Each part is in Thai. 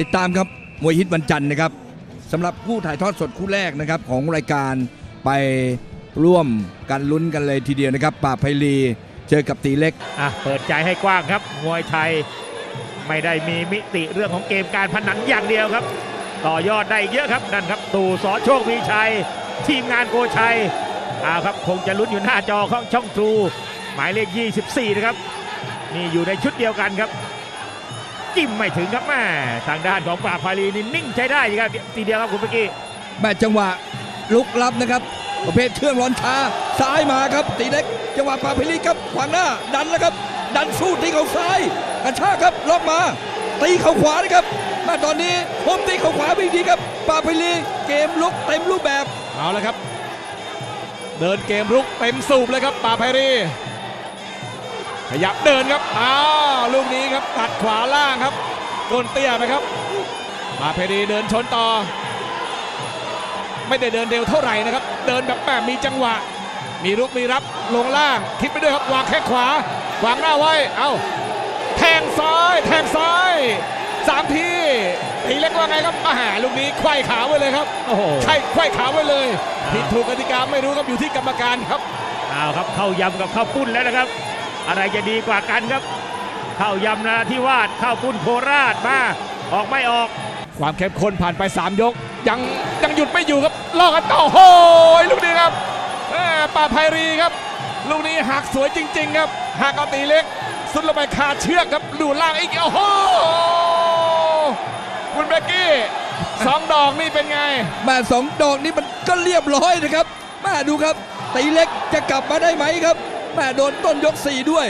ติดตามครับมวยฮิตวันจันทร์นะครับสำหรับผู้ถ่ายทอดสดคู่แรกนะครับของรายการไปร่วมกันลุ้นกันเลยทีเดียวนะครับป่าบไพลีเจอกับตีเล็ก อะเปิดใจให้กว้างครับมวยไทยไม่ได้มีมิติเรื่องของเกมการพนันอย่างเดียวครับ ต่อยอดได้เยอะครับนั่นครับ ตู่สอโชคมีชัย ทีมงานโกชัยเอาครับคงจะลุ้นอยู่หน้าจอของช่องทรูหมายเลข 24 นะครับ นี่อยู่ในชุดเดียวกันครับ จิ้มไม่ถึงครับแม่ทางด้านของปราบพารีนี่นิ่งใช้ได้ครับทีเดียวครับคุณเมื่อกี้แม่จังหวะลุกลับนะครับ ประเภทเครื่องร้อนช้าซ้ายมาครับ ตีเล็ก จังหวะปาพิลีครับขวางหน้าดันแล้วครับ ดันสู้ตีเข่าซ้ายกระชากครับล็อกมาตีเข่าขวานะครับแมาตอนนี้ผมตีเข่าขวาไม่ดีครับปาพิลีเกมลุกเต็มรูปแบบ เอาละครับ เดินเกมรุกเต็มสูบเลยครับป่าไพรี ขยับเดินครับ อ้าวลูกนี้ครับตัดขวาล่างครับก้นเตี้ยไปครับป่าไพรีเดินชนต่อ ไม่ได้เดินเร็วเท่าไหร่นะครับ เดินแบบแบบมีจังหวะ มีรุกมีรับลงล่าง คิดไปด้วยครับวางแข้งขวาวางหน้าไว้ เอ้าแทงซ้าย แทงซ้ายสามทีตีเล็กว่าไงครับอาหาลูกนี้ไขว้ขาไว้เลยครับโอ้โหใช่ไขว้ขาไว้เลยผิดถูกกติกาไม่รู้ครับอยู่ที่กรรมการครับเอาครับเข้ายำกับข้าวปุ้นแล้วนะครับ อะไรจะดีกว่ากันครับข้าวยำนาทิวาสข้าวปุ้นโคราชมาออกไม่ออก ความเข้มข้นผ่านไป 3 ยก ยังยังหยุดไม่อยู่ครับลอกกันต่อโอ้โหลูกนี้ครับแม่ป่าไพรีครับ ลูกนี้หักสวยจริง ๆ ครับหักเอาตีเล็ก สุดลงไปคาเชือกครับดูล่างอีกโอ้โหคุณเบกกี้สองดอกนี่เป็นไงแมาสองดอกนี้มันก็เรียบร้อยนะครับแมาดูครับตีเล็กจะกลับมาได้ไหมครับ แมาโดนต้นยกสี่ด้วย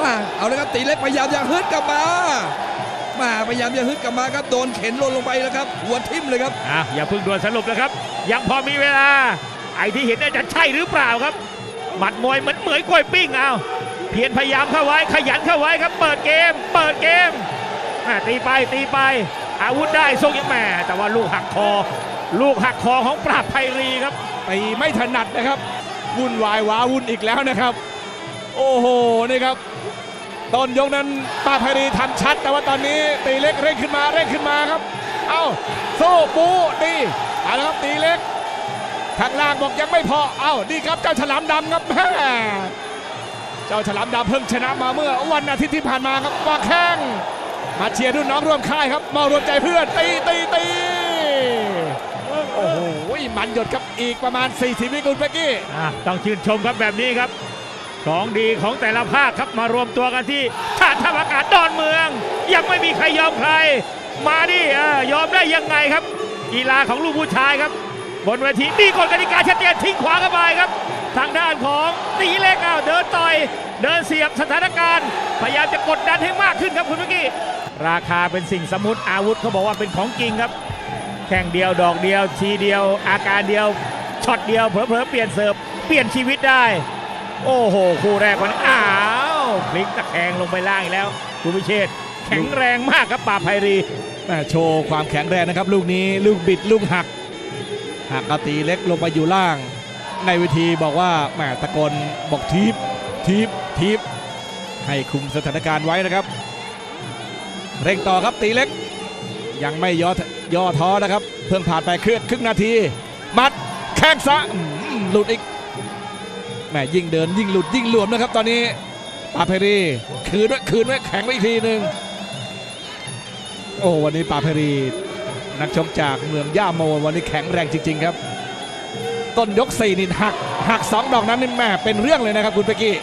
มาเอาละครับตีเล็กพยายามจะฮึดกลับมามาพยายามจะฮึดกลับมาครับโดนเข็นลงลงไปแล้วครับ หัวทิ่มเลยครับอะอย่าเพิ่งด่วนสรุปนะครับ ยังพอมีเวลา ไอ้ที่เห็นน่าจะใช่หรือเปล่าครับ หมัดมวยเหมือนเหมือนกล้วยปิ้งเอาเพียรพยายามเข้าไว้ขยันเข้าไว้ครับ เปิดเกม เปิดเกมอะตีไปตีไป อาวุธได้ทรงยังแหม่แต่ว่าลูกหักคอ ลูกหักคอของปราบไพรีครับตีไม่ถนัดนะครับ วุ่นวายว้าวุ่นอีกแล้วนะครับ โอ้โหนี่ครับต้นยกนั้นป้าไพรีทำชัด แต่ว่าตอนนี้ตีเล็กเร่งขึ้นมาเร่งขึ้นมาครับ เอ้าโซ่ปูตีเอาละครับตีเล็กข้างล่างบอกยังไม่พอเอ้านี่ครับเจ้าฉลามดำครับแม่เจ้าฉลามดำเพิ่งชนะมาเมื่อวันอาทิตย์ที่ผ่านมาครับว่าแข้งมาเชียร์รุ่นน้องร่วมค่ายครับมารวมใจเพื่อนตีตีตี มันหยดครับอีกประมาณ 40วิกุลเบกกี้อะต้องชื่นชมครับแบบนี้ครับ ของดีของแต่ละภาคครับมารวมตัวกันที่ท่าทัพอากาศดอนเมือง ยังไม่มีใครยอมใคร มาดิเออยอมได้ยังไงครับกีฬาของลูกผู้ชายครับ บนเวทีนี่กฎกติกาชัดเจนทิ้งขวาเข้าไปครับ ทางด้านของตีเล็กอ้าวเดินต่อยเดินเสียบสถานการณ์ พยายามจะกดดันให้มากขึ้นครับคุณเมื่อกี้ราคาเป็นสิ่งสมมติอาวุธเขาบอกว่าเป็นของจริงครับ แข่งเดียวดอกเดียวทีเดียว อาการเดียวช็อตเดียวเผลอๆเปลี่ยนเสิร์ฟเปลี่ยนชีวิตได้ โอ้โห คู่แรกวันอ้าวพลิกตะแคงลงไปล่างอีกแล้วคุณพิเชษแข็งแรงมากครับป่าไพรีแม่โชว์ความแข็งแรงนะครับ ลูกนี้ลูกบิดลูกหักหักอตีเล็กลงไปอยู่ล่าง ในเวทีบอกว่าแหมตะโกนบอกทีบทีบทีบให้คุมสถานการณ์ไว้นะครับ เร่งต่อครับตีเล็ก ยังไม่ย่อย่อท้อนะครับ เพิ่งผ่านไปเคลื่อนครึ่งนาที มัดแข้งซะอืมหลุดอีกแหม่ยิ่งเดินยิ่งหลุดยิ่งหลวมนะครับ ตอนนี้ปาเพรีคืนไว้คืนไว้แข็งไว้อีกทีหนึ่งโอ้วันนี้ปาเพรีนักชกจากเมืองย่าโมวันนี้แข็งแรงจริง ๆ ครับ ต้นยกสี่นี่หักหักสองดอกนั้นนี่แม่เป็นเรื่องเลยนะครับคุณเปกกี้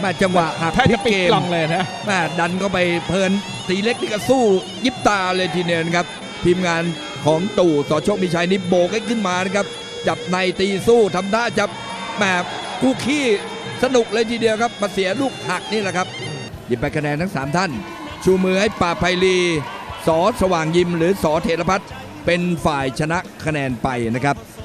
แมาจังหวะหักแทบพลิจะกปิเกดมกล่องเลยนะแม่ดันเข้าไปเพลิน ตีเล็กนี่ก็สู้ยิบตาเลยทีเดียวนะครับ ทีมงานของตู่ต่อโชคมีชัยนี่โบกให้ขึ้นมานะครับ จับในตีสู้ทำท่าจับแหมคู่ขี้สนุกเลยทีเดียวครับ มาเสียลูกหักนี่แหละครับหยิบไปคะแนนทั้ง 3 ท่าน ชูมือให้ป่าไพลีสอสว่างยิมหรือสอเทรพัฒน์เป็นฝ่ายชนะคะแนนไปนะครับ